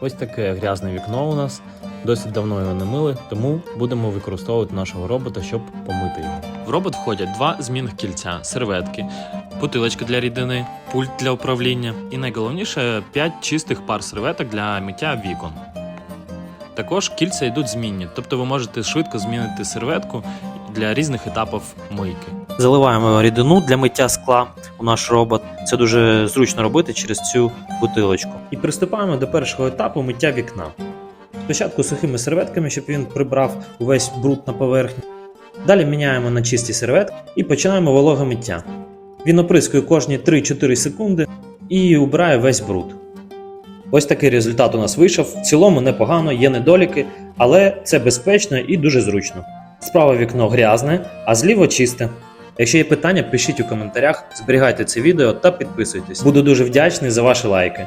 Ось таке грязне вікно у нас. Досить давно його не мили, тому будемо використовувати нашого робота, щоб помити його. В робот входять два змінних кільця, серветки, бутилочка для рідини, пульт для управління і найголовніше 5 чистих пар серветок для миття вікон. Також кільця йдуть змінні, тобто ви можете швидко змінити серветку для різних етапів мийки. Заливаємо рідину для миття скла у наш робот. Це дуже зручно робити через цю бутилочку. І приступаємо до першого етапу миття вікна. Спочатку сухими серветками, щоб він прибрав увесь бруд на поверхню. Далі міняємо на чисті серветки і починаємо вологе миття. Він оприскує кожні 3-4 секунди і убирає весь бруд. Ось такий результат у нас вийшов. В цілому непогано, є недоліки, але це безпечно і дуже зручно. Справа вікно грязне, а зліво чисте. Якщо є питання, пишіть у коментарях, зберігайте це відео та підписуйтесь. Буду дуже вдячний за ваші лайки.